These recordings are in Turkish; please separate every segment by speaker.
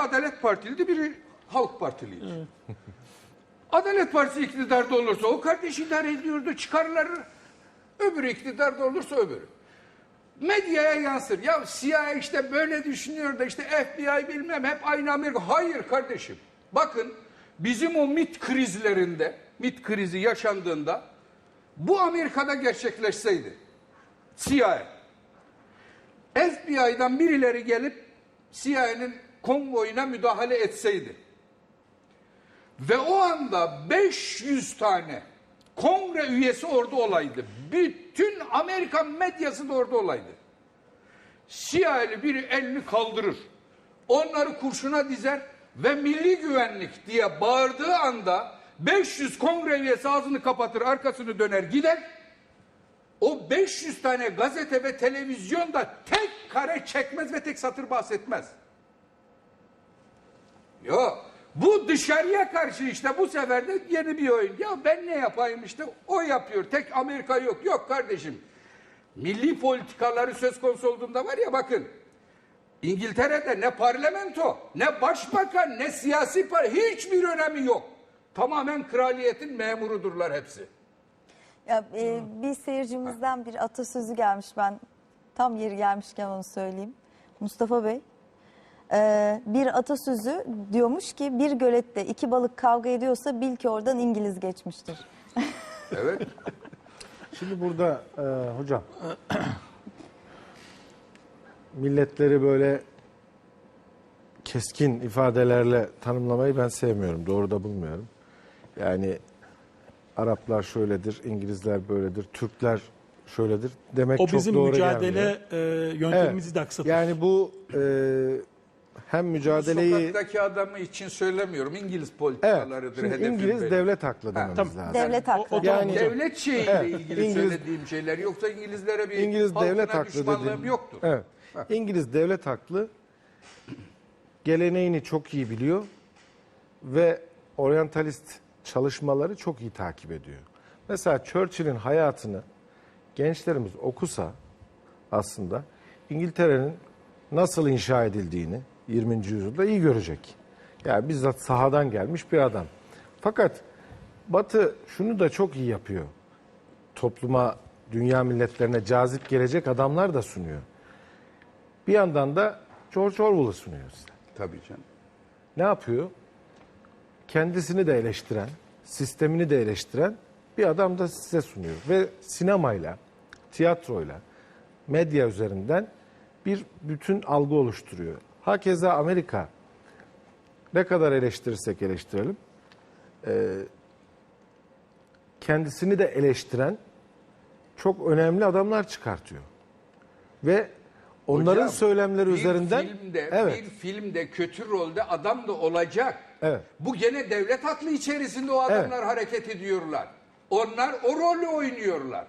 Speaker 1: Adalet Partiliydi, biri Halk Partiliydi. Adalet Partisi iktidarda olursa o kardeş idare ediyordu, çıkarları. Öbürü iktidarda olursa öbürü. Medyaya yansır. Ya CIA işte böyle düşünüyor da işte FBI bilmem hep aynı Amerika. Hayır kardeşim. Bakın bizim o MIT krizlerinde, MIT krizi yaşandığında bu Amerika'da gerçekleşseydi CIA FBI'dan birileri gelip CIA'nin konvoyuna müdahale etseydi ve o anda 500 tane kongre üyesi orada olaydı. Bütün Amerikan medyası da orada olaydı. CIA'li biri elini kaldırır. Onları kurşuna dizer ve milli güvenlik diye bağırdığı anda 500 kongre üyesi ağzını kapatır, arkasını döner gider. O 500 tane gazete ve televizyonda tek kare çekmez ve tek satır bahsetmez. Yok. Bu dışarıya karşı işte bu sefer de yeni bir oyun. Ya ben ne yapayım işte o yapıyor. Tek Amerika yok. Yok kardeşim. Milli politikaları söz konusu olduğunda var ya bakın. İngiltere'de ne parlamento, ne başbakan, ne siyasi par hiçbir önemi yok. Tamamen kraliyetin memurudurlar hepsi.
Speaker 2: Ya, e, bir seyircimizden bir atasözü gelmiş ben tam yeri gelmişken onu söyleyeyim. Mustafa Bey. E, bir atasözü diyormuş ki bir gölette iki balık kavga ediyorsa bil ki oradan İngiliz geçmiştir.
Speaker 1: Evet.
Speaker 3: Şimdi burada e, hocam milletleri böyle keskin ifadelerle tanımlamayı ben sevmiyorum. Doğru da bulmuyorum. Yani Araplar şöyledir, İngilizler böyledir, Türkler şöyledir demek
Speaker 4: O
Speaker 3: çok
Speaker 4: bizim
Speaker 3: doğru
Speaker 4: mücadele
Speaker 3: gelmiyor.
Speaker 4: e, yöntemimizi de aksatır.
Speaker 3: Yani bu e, hem mücadeleyi
Speaker 1: Sokaktaki adamı için söylemiyorum. İngiliz
Speaker 3: evet,
Speaker 1: politikalarıdır
Speaker 3: şimdi
Speaker 1: hedefim
Speaker 3: İngiliz
Speaker 1: benim.
Speaker 3: devlet haklı dememiz
Speaker 4: tamam.
Speaker 3: lazım.
Speaker 2: Devlet
Speaker 4: o-
Speaker 2: haklı.
Speaker 4: o-
Speaker 3: Yani-
Speaker 1: Devlet şeyiyle
Speaker 3: Evet,
Speaker 1: ilgili
Speaker 3: İngiliz-
Speaker 1: söylediğim şeyler. Yoksa İngilizlere bir
Speaker 3: İngiliz devlet haklı dediğim.
Speaker 1: yoktur.
Speaker 3: Evet. İngiliz devlet haklı. Geleneğini çok iyi biliyor ve oryantalist çalışmaları çok iyi takip ediyor. Mesela Churchill'in hayatını gençlerimiz okusa aslında İngiltere'nin nasıl inşa edildiğini 20. yüzyılda iyi görecek. Yani bizzat sahadan gelmiş bir adam. Fakat Batı şunu da çok iyi yapıyor topluma, dünya milletlerine cazip gelecek adamlar da sunuyor. Bir yandan da George Orwell'ı sunuyor size.
Speaker 1: Tabii canım.
Speaker 3: Ne yapıyor? Kendisini de eleştiren, sistemini de eleştiren bir adam da size sunuyor. Ve sinemayla, tiyatroyla, medya üzerinden bir bütün algı oluşturuyor. Hakeza Amerika ne kadar eleştirirsek eleştirelim, e, kendisini de eleştiren çok önemli adamlar çıkartıyor. Ve onların
Speaker 1: Hocam,
Speaker 3: söylemleri
Speaker 1: bir
Speaker 3: üzerinden
Speaker 1: filmde,
Speaker 3: evet.
Speaker 1: bir filmde kötü rolde adam da olacak.
Speaker 3: Evet.
Speaker 1: Bu gene devlet aklı içerisinde o adamlar hareket ediyorlar. Onlar o rolü oynuyorlar.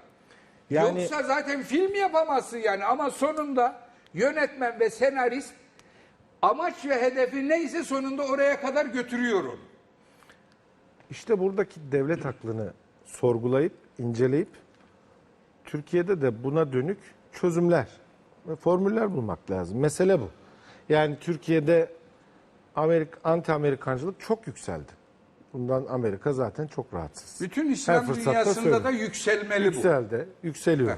Speaker 3: Yani-
Speaker 1: Yoksa zaten film yapamazsın yani ama sonunda yönetmen ve senarist amaç ve hedefi neyse sonunda oraya kadar götürüyor onu.
Speaker 3: İşte buradaki devlet aklını sorgulayıp, inceleyip Türkiye'de de buna dönük çözümler ve formüller bulmak lazım. Mesele bu. Yani Türkiye'de Amerik, anti-Amerikancılık çok yükseldi. Bundan Amerika zaten çok rahatsız.
Speaker 1: Bütün İslam dünyasında
Speaker 3: söylüyor.
Speaker 1: da yükselmeli bu.
Speaker 3: Yükseldi, yükseliyor.
Speaker 1: Heh.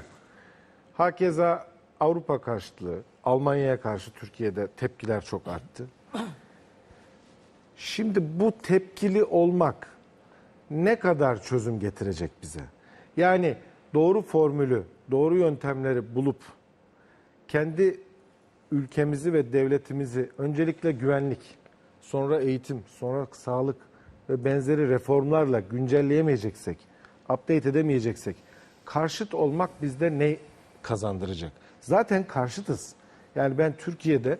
Speaker 3: Hakeza Avrupa karşıtlığı, Almanya'ya karşı Türkiye'de tepkiler çok arttı. Şimdi bu tepkili olmak ne kadar çözüm getirecek bize? Yani doğru formülü, doğru yöntemleri bulup kendi ülkemizi ve devletimizi öncelikle güvenlik, sonra eğitim, sonra sağlık ve benzeri reformlarla güncelleyemeyeceksek, update edemeyeceksek karşıt olmak bizde ne kazandıracak? Zaten karşıtız. Yani ben Türkiye'de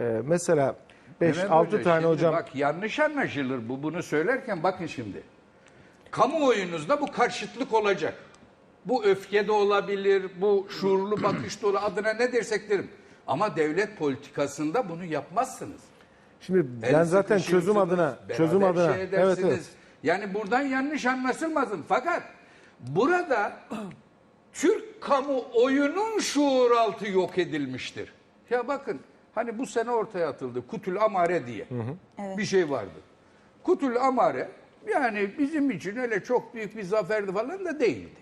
Speaker 3: e, mesela
Speaker 1: Mehmet
Speaker 3: 5-6
Speaker 1: Hoca,
Speaker 3: tane
Speaker 1: şimdi
Speaker 3: hocam
Speaker 1: Bak yanlış anlaşılır bu bunu söylerken bakın şimdi. Kamuoyunuzda bu karşıtlık olacak. Bu öfke de olabilir, bu şuurlu bakış da olabilir. Adına ne dersek derim. Ama devlet politikasında bunu yapmazsınız.
Speaker 3: Şimdi ben
Speaker 1: El
Speaker 3: zaten çözüm adına çözüm adına
Speaker 1: şey
Speaker 3: evet evet.
Speaker 1: Yani buradan yanlış anlaşılmasın. Fakat burada Türk kamuoyunun şuur altı yok edilmiştir. Ya bakın Hani bu sene ortaya atıldı. Kutul Amare diye bir şey vardı. Kutul Amare yani bizim için öyle çok büyük bir zaferdi falan da değildi.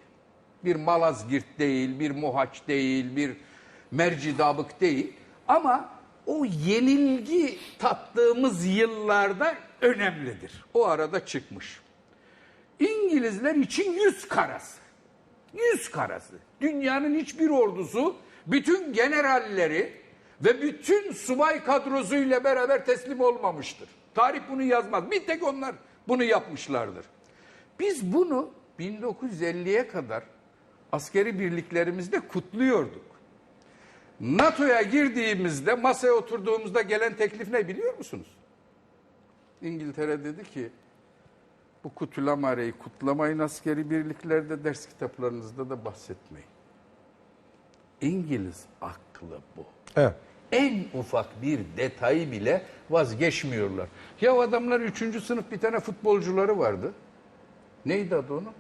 Speaker 1: Bir Malazgirt değil, bir Mohaç değil, bir Mercidabık değil. Ama o yenilgi tattığımız yıllarda önemlidir. O arada çıkmış. İngilizler için yüz karası. Yüz karası. Dünyanın hiçbir ordusu bütün generalleri ve bütün subay kadrosuyla beraber teslim olmamıştır. Tarih bunu yazmaz. Bir tek onlar bunu yapmışlardır. Biz bunu 1950'ye kadar askeri birliklerimizde kutluyorduk. NATO'ya girdiğimizde masaya oturduğumuzda gelen teklif ne biliyor musunuz? İngiltere dedi ki bu kutulamareyi kutlamayın askeri birliklerde ders kitaplarınızda da bahsetmeyin. İngiliz aklı bu.
Speaker 3: Evet.
Speaker 1: En ufak bir detayı bile vazgeçmiyorlar. Ya adamlar 3. sınıf bir tane futbolcuları vardı. Neydi adı onun?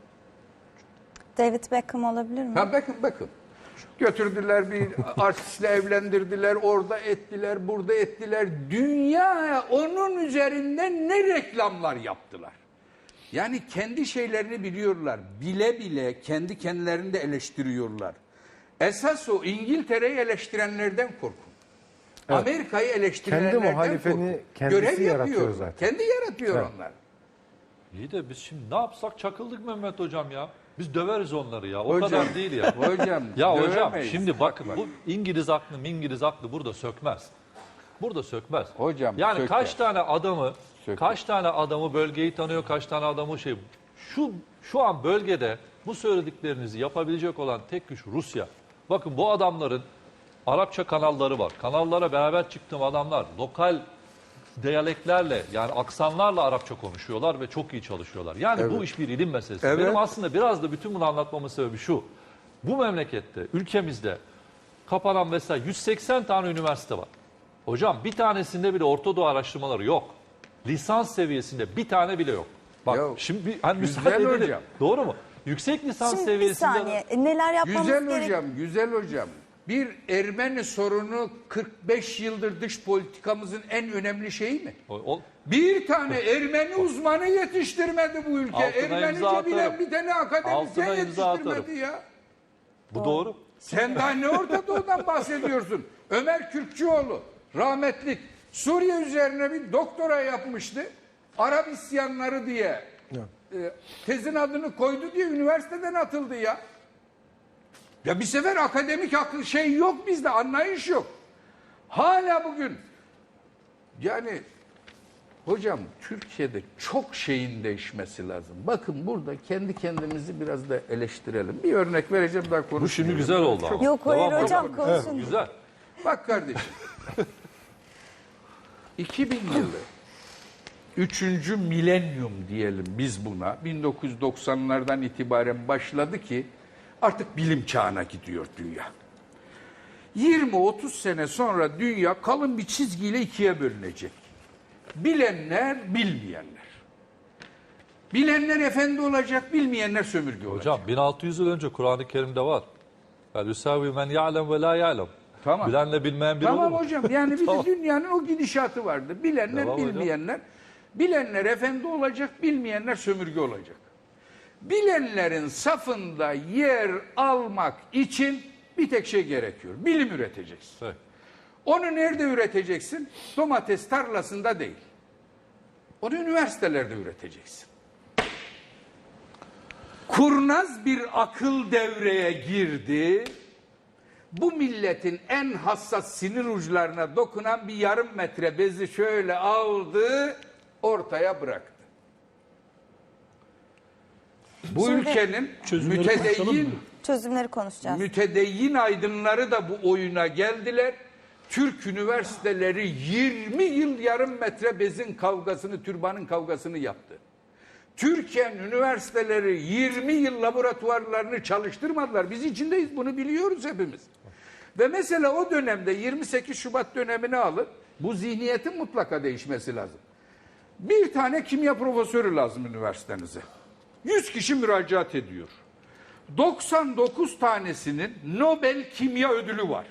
Speaker 2: David Beckham olabilir mi?
Speaker 1: Ha bakın bakın. Götürdüler bir artistle evlendirdiler, orada ettiler, burada ettiler. Dünya onun üzerinden ne reklamlar yaptılar. Yani kendi şeylerini biliyorlar. Bile bile kendi kendilerini de eleştiriyorlar. Esas o İngiltere'yi eleştirenlerden korkun. Amerika'yı eleştirenlerden
Speaker 3: Kendi muhalefeni
Speaker 1: korkun.
Speaker 3: kendisi
Speaker 1: Görev
Speaker 3: yaratıyor
Speaker 1: yapıyor.
Speaker 3: zaten.
Speaker 1: Kendi yaratıyor
Speaker 3: Evet.
Speaker 1: onlar.
Speaker 4: İyi de biz şimdi ne yapsak çakıldık Mehmet hocam ya. Biz döveriz onları ya. O
Speaker 1: Hocam,
Speaker 4: kadar değil ya.
Speaker 1: Hocam,
Speaker 4: Ya hocam
Speaker 1: dövemeyiz.
Speaker 4: şimdi bakın bu İngiliz aklı İngiliz aklı burada sökmez. Burada sökmez.
Speaker 1: Hocam,
Speaker 4: Yani
Speaker 1: söker.
Speaker 4: kaç tane adamı
Speaker 1: Söker.
Speaker 4: kaç tane adamı bölgeyi tanıyor, kaç tane adamı şey şu şu an bölgede bu söylediklerinizi yapabilecek olan tek güç Rusya. Bakın bu adamların Arapça kanalları var. Kanallara beraber çıktığım adamlar lokal diyaleklerle yani aksanlarla Arapça konuşuyorlar ve çok iyi çalışıyorlar. Yani bu iş bir ilim meselesi.
Speaker 1: Evet.
Speaker 4: Benim aslında biraz da bütün bunu anlatmamın sebebi şu. Bu memlekette, ülkemizde kapanan mesela 180 tane üniversite var. Hocam bir tanesinde bile Orta Doğu araştırmaları yok. Lisans seviyesinde bir tane bile yok. Bak
Speaker 1: Ya,
Speaker 4: şimdi bir- hani
Speaker 1: güzel
Speaker 4: müsaade edelim.
Speaker 1: hocam.
Speaker 4: Doğru mu? Yüksek lisans
Speaker 2: Şimdi bir
Speaker 4: seviyesinde
Speaker 2: saniye. E, Neler yapmamız
Speaker 1: Güzel
Speaker 2: gerek?
Speaker 1: hocam, güzel hocam. Bir Ermeni sorunu 45 yıldır dış politikamızın en önemli şeyi mi?
Speaker 4: O- o-
Speaker 1: Bir tane Ermeni uzmanı yetiştirmedi bu ülke.
Speaker 4: Altına imza
Speaker 1: Ermenice bilen bir tane akademisyen
Speaker 4: Altına imza
Speaker 1: yetiştirmedi
Speaker 4: atarım.
Speaker 1: ya.
Speaker 4: bu doğru.
Speaker 1: Sen daha ne Orta Doğu'dan bahsediyorsun? Ömer Kürkçüoğlu, rahmetlik, Suriye üzerine bir doktora yapmıştı. Arap isyanları diye. E, tezin adını koydu diye üniversiteden atıldı ya. Ya bir sefer akademik akıl şey yok bizde, anlayış yok. Hala bugün yani hocam Türkiye'de çok şeyin değişmesi lazım. Bakın burada kendi kendimizi biraz da eleştirelim. Bir örnek vereceğim daha konuşmayalım.
Speaker 4: Bu şimdi güzel oldu ama.
Speaker 2: Yok hayır
Speaker 4: Devam
Speaker 2: hocam
Speaker 4: edelim.
Speaker 2: konuşun.
Speaker 4: Güzel.
Speaker 1: Bak kardeşim. 2000 yılı. Üçüncü milenyum diyelim biz buna. 1990'lardan itibaren başladı ki artık bilim çağına gidiyor dünya. 20-30 sene sonra dünya kalın bir çizgiyle ikiye bölünecek. Bilenler, bilmeyenler. Bilenler efendi olacak, bilmeyenler sömürge olacak.
Speaker 4: Hocam 1600 yıl önce Kur'an-ı Kerim'de var. Yusavi men ya'lem ve la ya'lem.
Speaker 1: Tamam.
Speaker 4: Bilenle bilmeyen biri olur
Speaker 1: Tamam
Speaker 4: mu?
Speaker 1: hocam yani bir de
Speaker 4: Tamam.
Speaker 1: dünyanın o gidişatı vardı. Bilenler
Speaker 4: Tamam hocam.
Speaker 1: bilmeyenler. Bilenler efendi olacak, bilmeyenler sömürge olacak. Bilenlerin safında yer almak için bir tek şey gerekiyor. Bilim üreteceksin.
Speaker 4: Evet.
Speaker 1: Onu nerede üreteceksin? Domates tarlasında değil. Onu üniversitelerde üreteceksin. Kurnaz bir akıl devreye girdi. Bu milletin en hassas sinir uçlarına dokunan bir yarım metre bezi şöyle aldı, ortaya bıraktı. Bu
Speaker 2: Şimdi-
Speaker 1: ülkenin
Speaker 5: Çözümleri
Speaker 1: mütedeyyin?
Speaker 2: Çözümleri konuşacağız.
Speaker 1: Mütedeyyin aydınları da bu oyuna geldiler. Türk üniversiteleri 20 yıl yarım metre bezin kavgasını, türbanın kavgasını yaptı. Türkiye'nin üniversiteleri 20 yıl laboratuvarlarını çalıştırmadılar. Biz içindeyiz bunu biliyoruz hepimiz. Ve mesela o dönemde 28 Şubat dönemini alın. Bu zihniyetin mutlaka değişmesi lazım. Bir tane kimya profesörü lazım üniversitenize. 100 kişi müracaat ediyor. 99 tanesinin Nobel Kimya Ödülü var.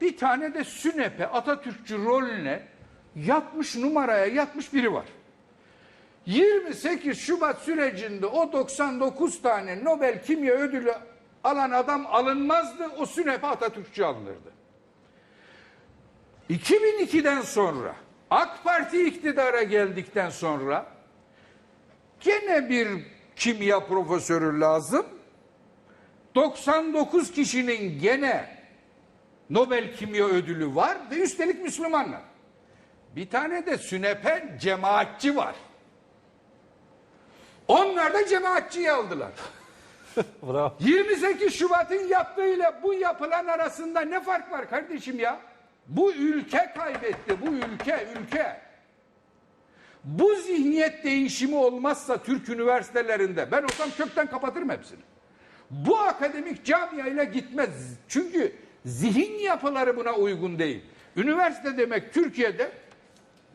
Speaker 1: Bir tane de sünepe Atatürkçü rolüne yatmış numaraya yatmış biri var. 28 Şubat sürecinde o 99 tane Nobel Kimya Ödülü alan adam alınmazdı. O sünepe Atatürkçü alınırdı. 2002'den sonra AK Parti iktidara geldikten sonra gene bir kimya profesörü lazım. 99 kişinin gene Nobel Kimya Ödülü var ve üstelik Müslümanlar. Bir tane de sünepe cemaatçi var. Onlar da cemaatçiyi aldılar.
Speaker 4: Bravo.
Speaker 1: 28 Şubat'ın yaptığıyla bu yapılan arasında ne fark var kardeşim ya? Bu ülke kaybetti, bu ülke, ülke. Bu zihniyet değişimi olmazsa Türk üniversitelerinde ben olsam kökten kapatırım hepsini. Bu akademik camiayla gitmez. Çünkü zihin yapıları buna uygun değil. Üniversite demek Türkiye'de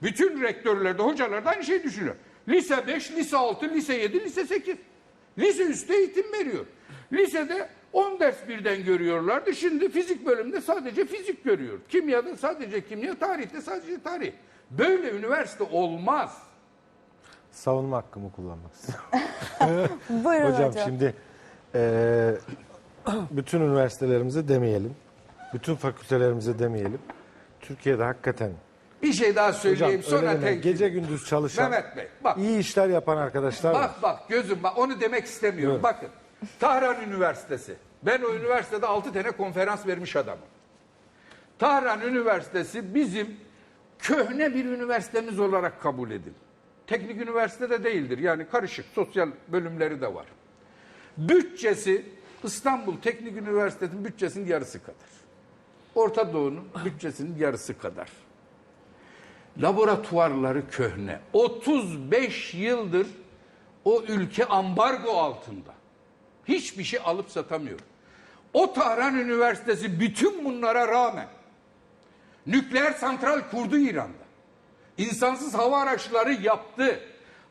Speaker 1: bütün rektörler de hocalar da aynı şeyi düşünüyor. Lise 5, lise 6, lise 7, lise 8. Lise üstü eğitim veriyor. Lisede 10 ders birden görüyorlardı. Şimdi fizik bölümünde sadece fizik görüyor. Kimyada sadece kimya, tarihte sadece tarih. Böyle üniversite olmaz.
Speaker 3: Savunma hakkımı kullanmak istiyorum.
Speaker 2: Buyurun
Speaker 3: Hocam,
Speaker 2: hocam.
Speaker 3: şimdi eee, bütün üniversitelerimize demeyelim. Bütün fakültelerimize demeyelim. Türkiye'de hakikaten
Speaker 1: Bir şey daha
Speaker 3: hocam
Speaker 1: söyleyeyim sonra
Speaker 3: öyle deme,
Speaker 1: tek...
Speaker 3: gece gündüz çalışan
Speaker 1: Mehmet Bey bak.
Speaker 3: iyi işler yapan arkadaşlar var.
Speaker 1: Bak bak gözüm bak onu demek istemiyorum.
Speaker 3: Buyurun.
Speaker 1: Bakın Tahran Üniversitesi. Ben o üniversitede 6 tane konferans vermiş adamım. Tahran Üniversitesi bizim köhne bir üniversitemiz olarak kabul edin. Teknik üniversite de değildir. Yani karışık sosyal bölümleri de var. Bütçesi İstanbul Teknik Üniversitesi'nin bütçesinin yarısı kadar. Orta Doğu'nun bütçesinin yarısı kadar. Laboratuvarları köhne. 35 yıldır o ülke ambargo altında. Hiçbir şey alıp satamıyor. O Tahran Üniversitesi bütün bunlara rağmen nükleer santral kurdu İran'da. İnsansız hava araçları yaptı.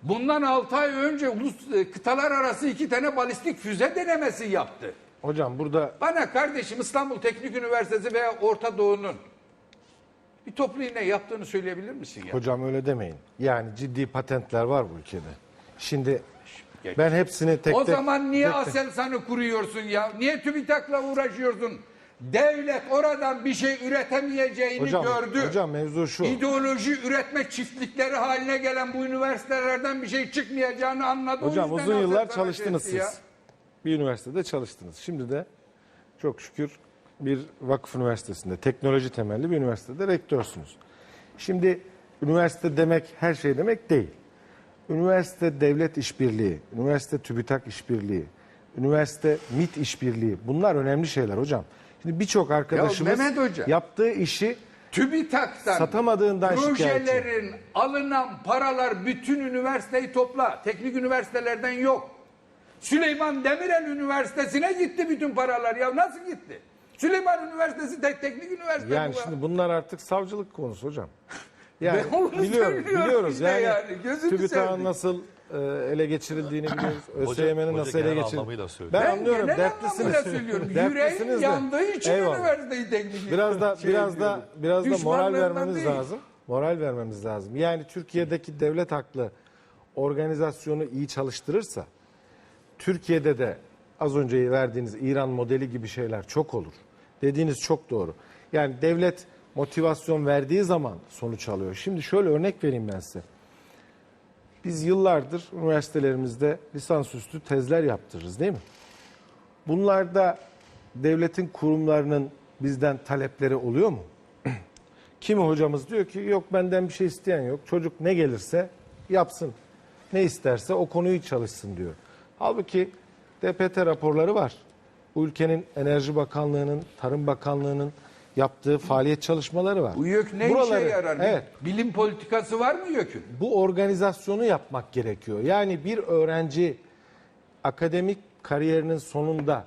Speaker 1: Bundan 6 ay önce ulus e, kıtalar arası iki tane balistik füze denemesi yaptı.
Speaker 3: Hocam burada
Speaker 1: Bana kardeşim İstanbul Teknik Üniversitesi veya Orta Doğu'nun bir toplu iğne yaptığını söyleyebilir misin ya?
Speaker 3: hocam öyle demeyin. Yani ciddi patentler var bu ülkede. Şimdi
Speaker 1: Geç.
Speaker 3: ben hepsini tek
Speaker 1: o
Speaker 3: tek
Speaker 1: zaman niye
Speaker 3: tek
Speaker 1: Aselsan'ı kuruyorsun ya? Niye TÜBİTAK'la uğraşıyorsun? Devlet oradan bir şey üretemeyeceğini
Speaker 3: hocam,
Speaker 1: gördü.
Speaker 3: hocam mevzu şu.
Speaker 1: İdeoloji üretme çiftlikleri haline gelen bu üniversitelerden bir şey çıkmayacağını anladı.
Speaker 3: Hocam uzun yıllar çalıştınız
Speaker 1: şey
Speaker 3: siz.
Speaker 1: ya.
Speaker 3: Bir üniversitede çalıştınız. Şimdi de çok şükür bir vakıf üniversitesinde, teknoloji temelli bir üniversitede rektörsünüz. Şimdi üniversite demek her şey demek değil. Üniversite devlet işbirliği, üniversite TÜBİTAK işbirliği, üniversite MIT işbirliği bunlar önemli şeyler hocam. Şimdi birçok arkadaşımız
Speaker 1: Mehmet Hoca.
Speaker 3: yaptığı işi
Speaker 1: TÜBİTAK'tan
Speaker 3: Satamadığından
Speaker 1: projelerin alınan paralar bütün üniversiteyi topla. Teknik üniversitelerden yok. Süleyman Demirel Üniversitesi'ne gitti bütün paralar. Ya nasıl gitti? Süleyman Üniversitesi tek teknik üniversite
Speaker 3: yani
Speaker 1: bu.
Speaker 3: şimdi bunlar artık savcılık konusu hocam. Yani
Speaker 1: Ben onu
Speaker 3: biliyoruz,
Speaker 1: söylüyorum
Speaker 3: biliyoruz.
Speaker 1: işte
Speaker 3: Yani,
Speaker 1: yani, gözünü
Speaker 3: TÜBİTAK'ın
Speaker 1: seveyim.
Speaker 3: nasıl e, ele geçirildiğini biliyoruz. ÖSYM'nin
Speaker 4: hoca
Speaker 3: nasıl ele
Speaker 4: genel
Speaker 3: geçirildiğini.
Speaker 4: söylüyor.
Speaker 3: Ben,
Speaker 1: ben
Speaker 3: anlıyorum.
Speaker 1: genel
Speaker 3: Dertlisiniz.
Speaker 1: anlamıyla söylüyorum.
Speaker 3: Dertlisiniz
Speaker 1: Yüreğim
Speaker 3: de.
Speaker 1: yandığı için
Speaker 3: Eyvallah.
Speaker 1: üniversiteyi teknik
Speaker 3: Biraz da
Speaker 1: şey
Speaker 3: biraz da
Speaker 1: diyorum.
Speaker 3: biraz da moral
Speaker 1: Düşmanlarından
Speaker 3: vermemiz
Speaker 1: değil.
Speaker 3: lazım. Moral vermemiz lazım. Yani Türkiye'deki devlet haklı organizasyonu iyi çalıştırırsa Türkiye'de de az önce verdiğiniz İran modeli gibi şeyler çok olur. Dediğiniz çok doğru. Yani devlet motivasyon verdiği zaman sonuç alıyor. Şimdi şöyle örnek vereyim ben size. Biz yıllardır üniversitelerimizde lisansüstü tezler yaptırırız değil mi? Bunlarda devletin kurumlarının bizden talepleri oluyor mu? Kimi hocamız diyor ki yok benden bir şey isteyen yok. Çocuk ne gelirse yapsın. Ne isterse o konuyu çalışsın diyor. Halbuki DPT raporları var. Bu ülkenin Enerji Bakanlığı'nın, Tarım Bakanlığı'nın yaptığı faaliyet çalışmaları var.
Speaker 1: Bu YÖK ne
Speaker 3: Buraları-
Speaker 1: işe yarar?
Speaker 3: Evet.
Speaker 1: Bilim politikası var mı YÖK'ün?
Speaker 3: Bu organizasyonu yapmak gerekiyor. Yani bir öğrenci akademik kariyerinin sonunda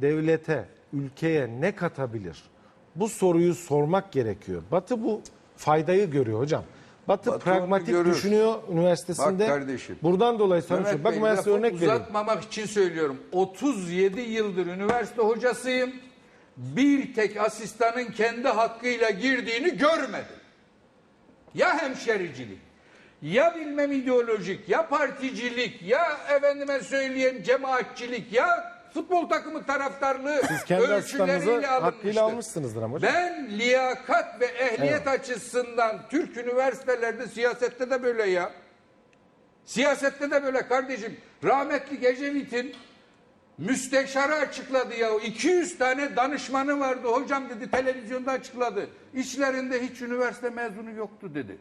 Speaker 3: devlete, ülkeye ne katabilir? Bu soruyu sormak gerekiyor. Batı bu faydayı görüyor hocam. Batı,
Speaker 1: Batı
Speaker 3: pragmatik düşünüyor üniversitesinde.
Speaker 1: Bak kardeşim.
Speaker 3: Buradan dolayı tanışıyor. Bakın
Speaker 1: Bey,
Speaker 3: ben size örnek vereyim.
Speaker 1: uzatmamak için söylüyorum. 37 yıldır üniversite hocasıyım. bir tek asistanın kendi hakkıyla girdiğini görmedim. Ya hemşericilik, ya bilmem ideolojik, ya particilik, ya efendime söyleyeyim cemaatçilik, ya futbol takımı taraftarlığı
Speaker 3: Siz kendi asistanınızı
Speaker 1: ölçüleriyle alınmıştır.
Speaker 3: hakkıyla almışsınızdır ama hocam.
Speaker 1: Ben liyakat ve ehliyet açısından Türk üniversitelerde siyasette de böyle ya. Siyasette de böyle kardeşim. Rahmetli Ecevit'in müsteşarı açıkladı ya. 200 tane danışmanı vardı. Hocam dedi televizyonda açıkladı. İçlerinde hiç üniversite mezunu yoktu dedi.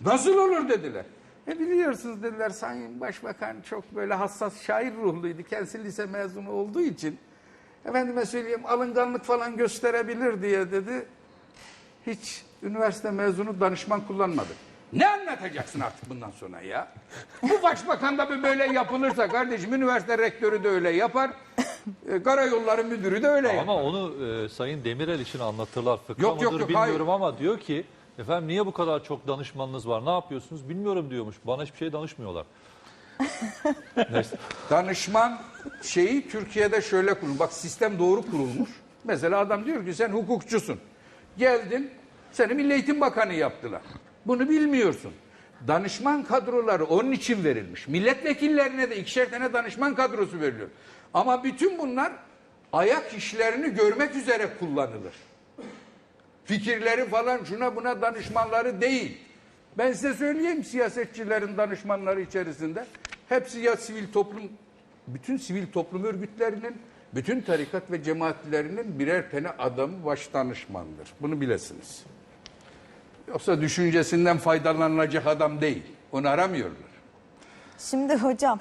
Speaker 1: Nasıl olur dediler. E biliyorsunuz dediler Sayın Başbakan çok böyle hassas şair ruhluydu. Kendisi lise mezunu olduğu için efendime söyleyeyim alınganlık falan gösterebilir diye dedi. Hiç üniversite mezunu danışman kullanmadı. Ne anlatacaksın artık bundan sonra ya? Bu başbakan da böyle yapılırsa kardeşim üniversite rektörü de öyle yapar. E, karayolları müdürü de öyle yapar.
Speaker 4: Ama onu e, Sayın Demirel için anlatırlar. Fıkra
Speaker 1: Yok, yok,
Speaker 4: mıdır
Speaker 1: yok,
Speaker 4: bilmiyorum
Speaker 1: hayır.
Speaker 4: ama diyor ki efendim niye bu kadar çok danışmanınız var? Ne yapıyorsunuz? Bilmiyorum diyormuş. Bana hiçbir şey danışmıyorlar. Neyse.
Speaker 1: Danışman şeyi Türkiye'de şöyle kurulmuş. Bak sistem doğru kurulmuş. Mesela adam diyor ki sen hukukçusun. Geldin seni Milli Eğitim Bakanı yaptılar. Bunu bilmiyorsun. Danışman kadroları onun için verilmiş. Milletvekillerine de ikişer tane danışman kadrosu veriliyor. Ama bütün bunlar ayak işlerini görmek üzere kullanılır. Fikirleri falan şuna buna danışmanları değil. Ben size söyleyeyim siyasetçilerin danışmanları içerisinde hepsi ya sivil toplum, bütün sivil toplum örgütlerinin, bütün tarikat ve cemaatlerinin birer tane adamı baş danışmandır. Bunu bilesiniz. Yoksa düşüncesinden faydalanılacak adam değil. Onu aramıyorlar.
Speaker 2: Şimdi hocam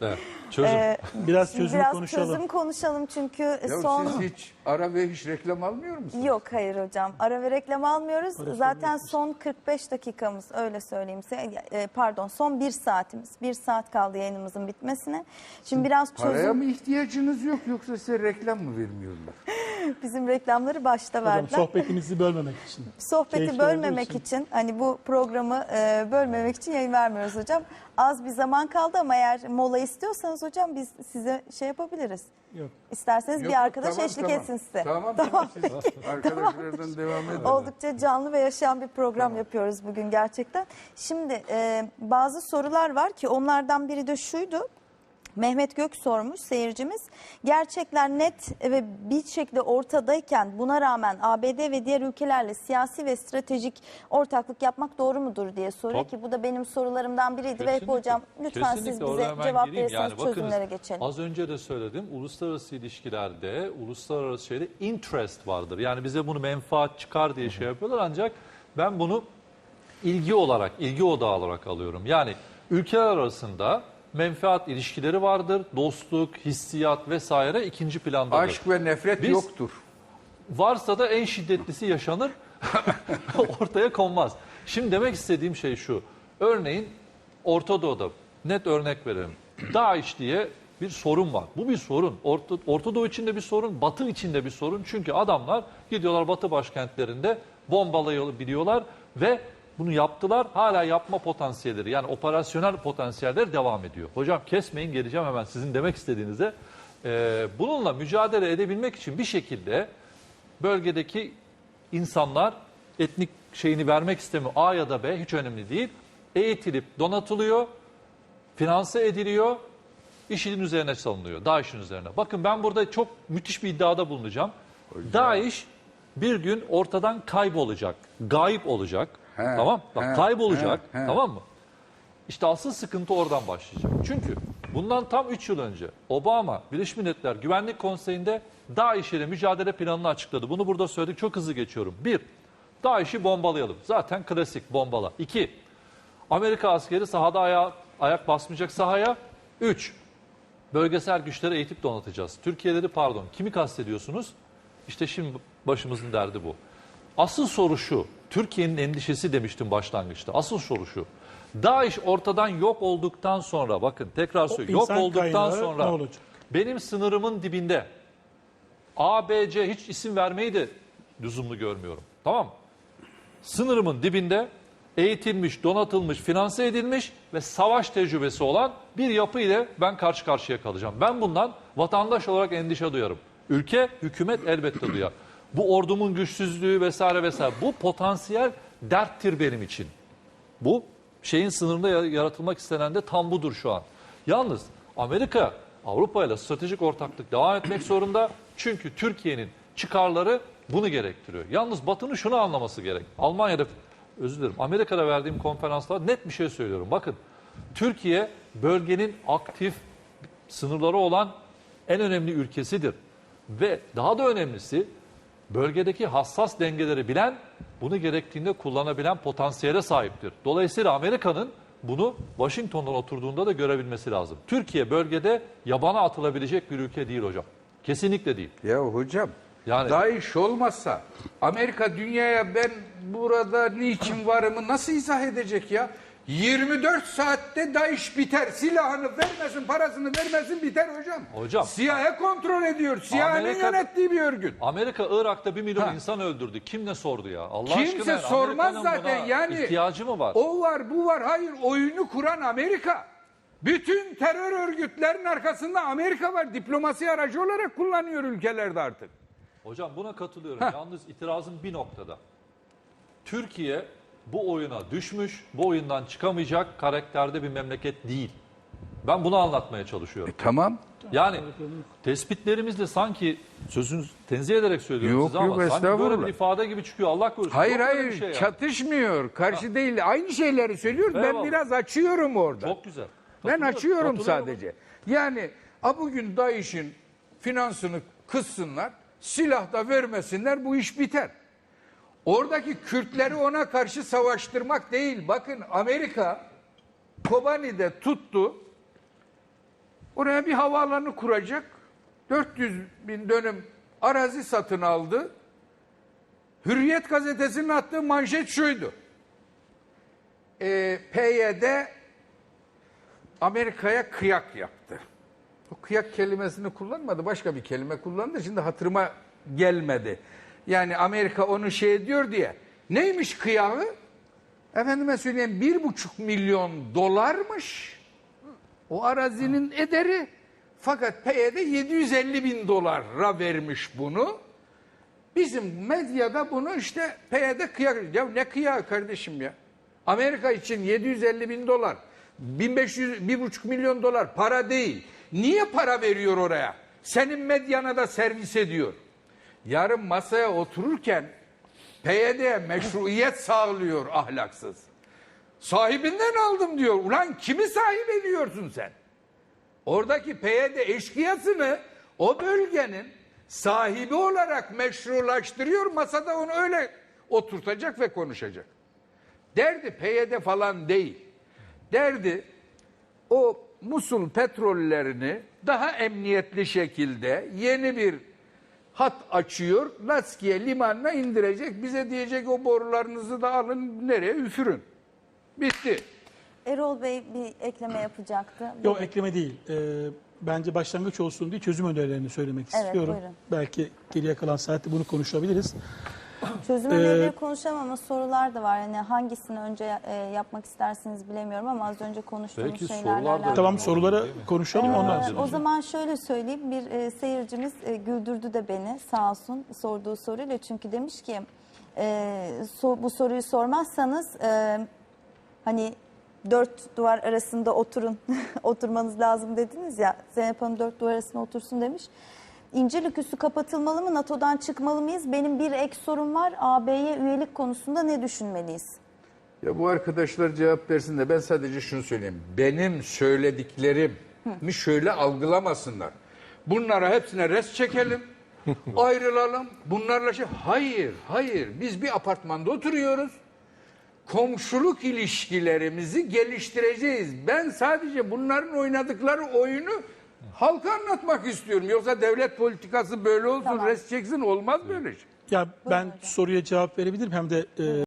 Speaker 4: Evet. Çözüm.
Speaker 2: e,
Speaker 5: Biraz çözüm
Speaker 2: biraz
Speaker 5: konuşalım.
Speaker 2: çözüm konuşalım çünkü
Speaker 1: Ya
Speaker 2: son
Speaker 1: siz hiç ara ve hiç reklam almıyor musunuz?
Speaker 2: Yok hayır hocam. Ara ve reklam almıyoruz. Zaten son 45 dakikamız öyle söyleyeyim size. E, Pardon son bir saatimiz. Bir saat kaldı yayınımızın bitmesine. Şimdi biraz
Speaker 1: Paraya
Speaker 2: çözüm
Speaker 1: mı ihtiyacınız yok yoksa size reklam mı vermiyorlar?
Speaker 2: bizim reklamları başta
Speaker 5: Hocam
Speaker 2: verdiler.
Speaker 5: sohbetinizi bölmemek için.
Speaker 2: Sohbeti
Speaker 5: Keyifli
Speaker 2: bölmemek için. hani bu programı e, bölmemek için yayın vermiyoruz hocam. Az bir zaman kaldı ama eğer mola istiyorsanız hocam biz size şey yapabiliriz.
Speaker 5: Yok.
Speaker 2: İsterseniz
Speaker 1: Yok,
Speaker 2: bir arkadaş
Speaker 1: tamam,
Speaker 2: eşlik
Speaker 1: tamam.
Speaker 2: etsin size.
Speaker 1: Tamam tamam. Arkadaşlardan devam edin.
Speaker 2: Oldukça canlı ve yaşayan bir program yapıyoruz bugün gerçekten. Şimdi e, bazı sorular var ki onlardan biri de şuydu. Mehmet Gök sormuş seyircimiz. Gerçekler net ve bir şekilde ortadayken buna rağmen ABD ve diğer ülkelerle siyasi ve stratejik ortaklık yapmak doğru mudur diye soruyor
Speaker 4: Tabii.
Speaker 2: ki bu da benim sorularımdan biriydi ve
Speaker 4: Kesinlikle.
Speaker 2: hocam lütfen
Speaker 4: Kesinlikle.
Speaker 2: siz bize cevap
Speaker 4: gireyim.
Speaker 2: verirseniz
Speaker 4: bakınız,
Speaker 2: çözümlere geçelim.
Speaker 4: Az önce de söyledim. Uluslararası ilişkilerde, uluslararası şeyde interest vardır. Yani bize bunu menfaat çıkar diye şey yapıyorlar ancak ben bunu ilgi olarak, ilgi odağı olarak alıyorum. Yani ülkeler arasında menfaat ilişkileri vardır. Dostluk, hissiyat vesaire ikinci plandadır.
Speaker 1: Aşk ve nefret
Speaker 4: Biz-
Speaker 1: yoktur.
Speaker 4: Varsa da en şiddetlisi yaşanır, ortaya konmaz. Şimdi demek istediğim şey şu. Örneğin Orta Doğu'da net örnek verelim. DAEŞ diye bir sorun var. Bu bir sorun. Orta, Orta Doğu içinde bir sorun, Batı içinde bir sorun. Çünkü adamlar gidiyorlar Batı başkentlerinde bombalayabiliyorlar ve bunu yaptılar. Hala yapma potansiyelleri yani operasyonel potansiyelleri devam ediyor. Hocam kesmeyin geleceğim hemen sizin demek istediğinize. Ee, bununla mücadele edebilmek için bir şekilde bölgedeki insanlar etnik şeyini vermek istemiyor. A ya da B hiç önemli değil. Eğitilip donatılıyor, finanse ediliyor, IŞİD'in üzerine salınıyor, DAEŞ'in üzerine. Bakın ben burada çok müthiş bir iddiada bulunacağım. DAEŞ bir gün ortadan kaybolacak, gayip olacak.
Speaker 1: He,
Speaker 4: tamam? Bak
Speaker 1: he,
Speaker 4: kaybolacak,
Speaker 1: he, he.
Speaker 4: tamam mı? İşte asıl sıkıntı oradan başlayacak. Çünkü bundan tam 3 yıl önce Obama Birleşmiş Milletler Güvenlik Konseyi'nde DAEŞ ile mücadele planını açıkladı. Bunu burada söyledik. Çok hızlı geçiyorum. 1. DAEŞ'i bombalayalım. Zaten klasik bombala. 2. Amerika askeri sahada aya- ayak basmayacak sahaya. 3. Bölgesel güçleri eğitip donatacağız. Türkiye dedi pardon. Kimi kastediyorsunuz? İşte şimdi başımızın derdi bu. Asıl soru şu. Türkiye'nin endişesi demiştim başlangıçta. Asıl soru şu. DAEŞ ortadan yok olduktan sonra bakın tekrar söylüyorum. Yok olduktan sonra
Speaker 5: ne olacak?
Speaker 4: benim sınırımın dibinde A, B, C hiç isim vermeyi de lüzumlu görmüyorum. Tamam mı? Sınırımın dibinde eğitilmiş, donatılmış, finanse edilmiş ve savaş tecrübesi olan bir yapı ile ben karşı karşıya kalacağım. Ben bundan vatandaş olarak endişe duyarım. Ülke, hükümet elbette duyar. Bu ordumun güçsüzlüğü vesaire vesaire bu potansiyel derttir benim için. Bu şeyin sınırında ya- yaratılmak istenen de tam budur şu an. Yalnız Amerika Avrupa ile stratejik ortaklık devam etmek zorunda. Çünkü Türkiye'nin çıkarları bunu gerektiriyor. Yalnız Batı'nın şunu anlaması gerek. Almanya'da özür dilerim Amerika'da verdiğim konferansla net bir şey söylüyorum. Bakın Türkiye bölgenin aktif sınırları olan en önemli ülkesidir. Ve daha da önemlisi bölgedeki hassas dengeleri bilen, bunu gerektiğinde kullanabilen potansiyele sahiptir. Dolayısıyla Amerika'nın bunu Washington'dan oturduğunda da görebilmesi lazım. Türkiye bölgede yabana atılabilecek bir ülke değil hocam. Kesinlikle değil.
Speaker 1: Ya hocam
Speaker 4: Yani-
Speaker 1: DAEŞ olmazsa Amerika dünyaya ben burada niçin varımı nasıl izah edecek ya? 24 saatte DAEŞ biter. Silahını vermesin, parasını vermesin biter hocam.
Speaker 4: Hocam.
Speaker 1: CIA kontrol ediyor. CIA'nın
Speaker 4: Amerika-
Speaker 1: yönettiği bir örgüt.
Speaker 4: Amerika Irak'ta bir milyon
Speaker 1: Ha.
Speaker 4: insan öldürdü. Kim ne sordu ya? Allah
Speaker 1: Kimse
Speaker 4: aşkına yani
Speaker 1: sormaz
Speaker 4: Amerika'nın
Speaker 1: zaten
Speaker 4: buna
Speaker 1: yani.
Speaker 4: ihtiyacı mı var?
Speaker 1: O var, bu var. Hayır, oyunu kuran Amerika. Bütün terör örgütlerinin arkasında Amerika var. Diplomasi aracı olarak kullanıyor ülkelerde artık.
Speaker 4: Hocam buna katılıyorum. Yalnız itirazım bir noktada. Türkiye bu oyuna düşmüş, bu oyundan çıkamayacak karakterde bir memleket değil. Ben bunu anlatmaya çalışıyorum.
Speaker 1: Tamam.
Speaker 4: Yani tespitlerimizle sanki sözünüz tenzih ederek söylüyorum
Speaker 1: Yok,
Speaker 4: size
Speaker 1: yok,
Speaker 4: ama sanki böyle
Speaker 1: estağfurullah.
Speaker 4: bir ifade gibi çıkıyor. Allah korusun.
Speaker 1: Hayır
Speaker 4: Yok öyle
Speaker 1: hayır
Speaker 4: bir şey
Speaker 1: çatışmıyor. Karşı değil. Aynı şeyleri söylüyoruz. Ben biraz açıyorum orada.
Speaker 4: Çok güzel.
Speaker 1: ben
Speaker 4: Katılıyorum,
Speaker 1: açıyorum
Speaker 4: katılıyorum.
Speaker 1: sadece. Yani a bugün DAEŞ'in finansını kıssınlar, silah da vermesinler bu iş biter. Oradaki Kürtleri ona karşı savaştırmak değil. Bakın Amerika Kobani'de tuttu. Oraya bir havaalanı kuracak. 400 bin dönüm arazi satın aldı. Hürriyet gazetesinin attığı manşet şuydu. Ee, PYD Amerika'ya kıyak yaptı. O kıyak kelimesini kullanmadı. Başka bir kelime kullandı. Şimdi hatırıma gelmedi. Yani Amerika onu şey diyor diye. Neymiş kıyağı? Efendime söyleyeyim bir buçuk milyon dolarmış. O arazinin ederi. Fakat PYD 750 bin dolara vermiş bunu. Bizim medyada bunu işte PYD kıyak. Ya ne kıyağı kardeşim ya? Amerika için 750 bin dolar, 1500, 1,5 milyon dolar para değil. Niye para veriyor oraya? Senin medyana da servis ediyor. Yarın masaya otururken PYD'ye meşruiyet sağlıyor ahlaksız. Sahibinden aldım diyor. Ulan kimi sahip ediyorsun sen? Oradaki PYD eşkıyasını o bölgenin sahibi olarak meşrulaştırıyor. Masada onu öyle oturtacak ve konuşacak. Derdi PYD falan değil. Derdi o Musul petrollerini daha emniyetli şekilde yeni bir hat açıyor. Laskiye limanına indirecek. Bize diyecek o borularınızı da alın nereye üfürün. Bitti.
Speaker 2: Erol Bey bir ekleme yapacaktı.
Speaker 5: Yok ekleme değil. Ee, bence başlangıç olsun diye çözüm önerilerini söylemek
Speaker 2: Evet,
Speaker 5: istiyorum.
Speaker 2: buyurun.
Speaker 5: Belki geriye kalan saatte bunu konuşabiliriz.
Speaker 2: Çözüm
Speaker 5: Ee,
Speaker 2: önerileri konuşamam ama sorular da var. Yani hangisini önce e, yapmak istersiniz bilemiyorum ama az önce konuştuğumuz
Speaker 4: Belki
Speaker 2: şeylerle
Speaker 4: sorular da-.
Speaker 5: Tamam sorulara konuşalım ondan
Speaker 2: Ee,
Speaker 5: sonra.
Speaker 2: o zaman şöyle söyleyeyim. Bir e, seyircimiz e, güldürdü de beni sağ olsun sorduğu soruyla. Çünkü demiş ki e, so- bu soruyu sormazsanız e, hani dört duvar arasında oturun oturmanız lazım dediniz ya. Zeynep Hanım dört duvar arasında otursun demiş. İncirlik üssü kapatılmalı mı? NATO'dan çıkmalı mıyız? Benim bir ek sorum var. AB'ye üyelik konusunda ne düşünmeliyiz?
Speaker 1: Ya bu arkadaşlar cevap versin de ben sadece şunu söyleyeyim. Benim söylediklerimi şöyle algılamasınlar. Bunlara hepsine res çekelim. ayrılalım. Bunlarla şey... Hayır, hayır. Biz bir apartmanda oturuyoruz. Komşuluk ilişkilerimizi geliştireceğiz. Ben sadece bunların oynadıkları oyunu halka anlatmak istiyorum. Yoksa devlet politikası böyle olsun,
Speaker 2: Tamam.
Speaker 1: res çeksin olmaz böyle şey.
Speaker 5: Ya ben soruya cevap verebilirim hem de e,